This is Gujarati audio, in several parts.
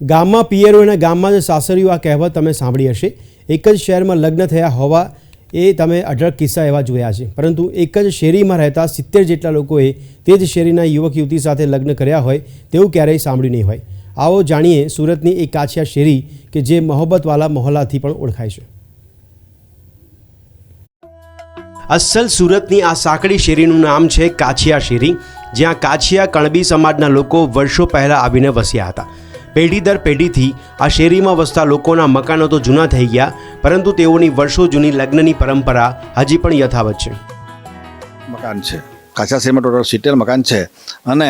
ગામમાં પિયરો અને ગામમાં જ સાસરીઓ આ કહેવત તમે સાંભળી હશે, એક જ શહેરમાં લગ્ન થયા હોવા એ તમે અઢળક કિસ્સા એવા જોયા છે. પરંતુ એક જ શેરીમાં રહેતા સિત્તેર જેટલા લોકોએ તે જ શેરીના યુવક યુવતી સાથે લગ્ન કર્યા હોય તેવું ક્યારેય સાંભળ્યું નહીં હોય. આવો જાણીએ સુરતની એક કાછિયા શેરી કે જે મોહબ્બતવાલા મહોલ્લાથી પણ ઓળખાય છે. અસલ સુરતની આ સાંકડી શેરીનું નામ છે કાછિયા શેરી, જ્યાં કાછિયા કણબી સમાજના લોકો વર્ષો પહેલાં આવીને વસ્યા હતા. પેઢી દર પેઢીથી આ શેરીમાં વસતા લોકોના મકાનો તો જૂના થઈ ગયા, પરંતુ તેઓની વર્ષો જૂની લગ્નની પરંપરા હજી પણ યથાવત છે. મકાન છે. કાચા શેરીમાં ટોટલ સિત્તેર મકાન છે. અને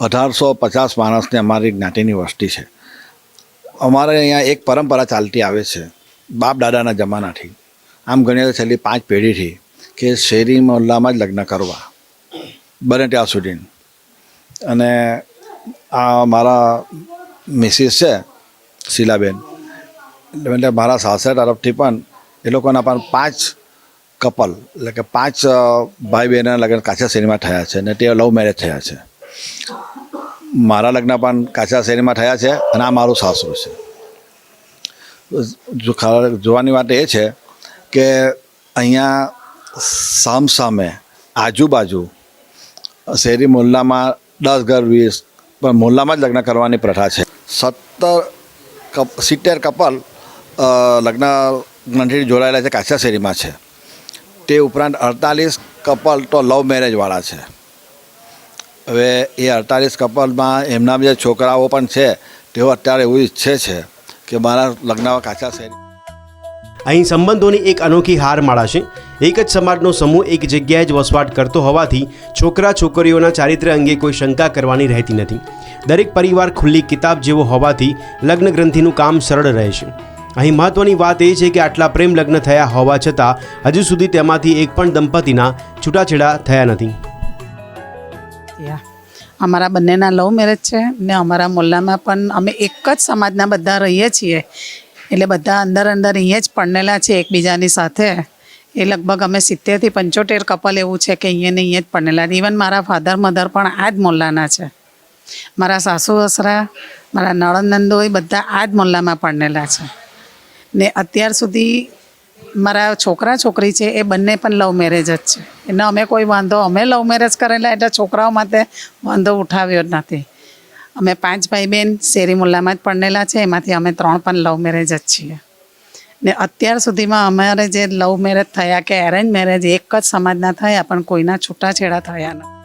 અઢારસો પચાસ માણસની અમારી જ્ઞાતિની વસ્તી છે. અમારે અહીંયા એક પરંપરા ચાલતી આવે છે, બાપ દાદાના જમાનાથી. આમ ગણીએ તો છેલ્લી પાંચ પેઢીથી કે શેરી મહોલ્લામાં જ લગ્ન કરવા. બને ત્યાં સુધી. અને આ મારા મિસિસ છે, શીલાબેન. એટલે મારા સાસર તરફથી પણ એ લોકોના પણ પાંચ કપલ એટલે કે પાંચ ભાઈ બહેનના લગ્ન કાચા શેરીમાં થયા છે અને તે લવ મેરેજ થયા છે. મારા લગ્ન પણ કાચા શેરીમાં થયા છે અને આ મારું સાસરું છે. જોવાની વાત એ છે કે અહીંયા સામસામે આજુબાજુ શેરી મોહલ્લામાં દસ ઘર, વીસ મોહલ્લામાં જ લગ્ન કરવાની પ્રથા છે. સત્તર સિત્તેર કપલ લગ્ન ગ્રંથિથી જોડાયેલા છે કાચા શેરીમાં છે. તે ઉપરાંત અડતાલીસ કપલ તો લવ મેરેજવાળા છે. હવે એ અડતાલીસ કપલમાં એમના જે છોકરાઓ પણ છે, તેઓ અત્યારે એવું ઈચ્છે છે કે મારા લગ્ન કાચા શેરી અહીં સંબંધોની એક અનોખી હાર માળા છે. એક જ સમાજનો સમૂહ એક જગ્યાએ જ વસવાટ કરતો હોવાથી છોકરા છોકરીઓના ચારિત્ર્ય અંગે કોઈ શંકા કરવાની રહેતી નથી. દરેક પરિવાર ખુલ્લી કિતાબ જેવો હોવાથી લગ્ન ગ્રંથિનું કામ સરળ રહે છે. અહીં મહત્વની વાત એ છે કે આટલા પ્રેમ લગ્ન થયા હોવા છતાં હજુ સુધી તેમાંથી એક પણ દંપતીના છૂટાછેડા થયા નથી. અમારા બંનેના લવ મેરેજ છે ને અમારા મોલ્લામાં પણ અમે એક જ સમાજના બધા રહીએ છીએ. એટલે બધા અંદર અંદર અહીંયા જ પરણેલા છે એકબીજાની સાથે. એ લગભગ અમે સિત્તેરથી પંચોતેર કપલ એવું છે કે અહીંયા ને અહીંયા જ પરણેલા ઇવન મારા ફાધર મધર પણ આ જ મોલ્લાના છે. મારા સાસુ, સસરા, મારા નળન નંદો એ બધા આ જ મોલ્લામાં પરણેલા છે. ને અત્યાર સુધી મારા છોકરા, છોકરી છે એ બંને પણ લવ મેરેજ જ છે. એને અમે કોઈ વાંધો, અમે લવ મેરેજ કરેલા એટલે છોકરાઓ માટે વાંધો ઉઠાવ્યો જ નથી. અમે પાંચ ભાઈ બહેન શેરી મુલ્લામાં જ પરણેલા છે. એમાંથી અમે ત્રણ પણ લવ મેરેજ જ છીએ. ને અત્યાર સુધીમાં અમારે જે લવ મેરેજ થયા કે એરેન્જ મેરેજ એક જ સમાજના થયા, પણ કોઈના છૂટાછેડા થયા નથી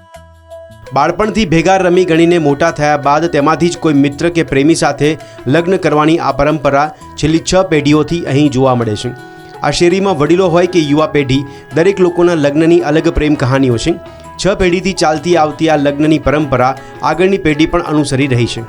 બાળપણથી ભેગા રમી ગણીને મોટા થયા બાદ તેમાંથી જ કોઈ મિત્ર કે પ્રેમી સાથે લગ્ન કરવાની આ પરંપરા છેલ્લી છ પેઢીઓથી અહીં જોવા મળે છે. આ શેરીમાં વડીલો હોય કે યુવા પેઢી, દરેક લોકોના લગ્નની અલગ પ્રેમ કહાનીઓ છે. છ પેઢીથી ચાલતી આવતી આ લગ્નની પરંપરા આગળની પેઢી પણ અનુસરી રહી છે.